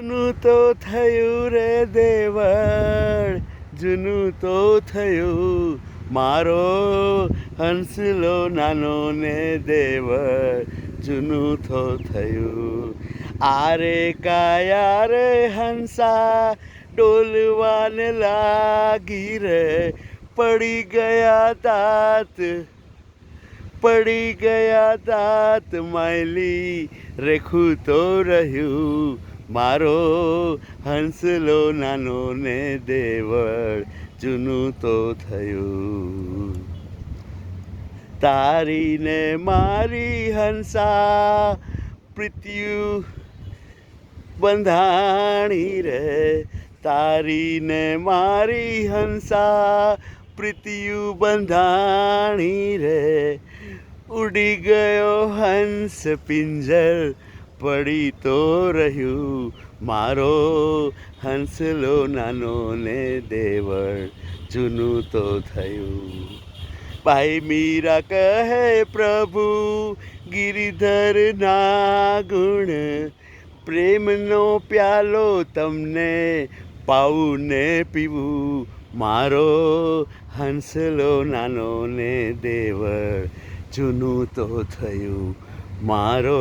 જૂનું તો થયું રે દેવળ, જૂનું તો થયું મારો હંસલો નાનો ને દેવળ, જૂનું તો થયું આરે કાયા રે હંસા, ડોલવાને લાગી રે, પડી ગયા તાત પડી ગયા તાત માયલી રેખું તો રહ્યું મારો હંસલો નાનો ને દેવળ, જૂનું તો થયું. તારી ને મારી હંસા પૃથ્યુ બંધાણી રે. તારી ને મારી હંસા પૃથ્યુ બંધાણી રે. ઉડી ગયો હંસ પિંજર પડી તો રહ્યું. મારો હંસલો નાનો ને દેવળ, જૂનું તો થયું. ભાઈ મીરા કહે, પ્રભુ, ગિરિધર ના ગુણ, પ્રેમનો પ્યાલો તમને પાવું ને પીવું. મારો હંસલો નાનો ને દેવળ, જૂનું તો થયું. મારો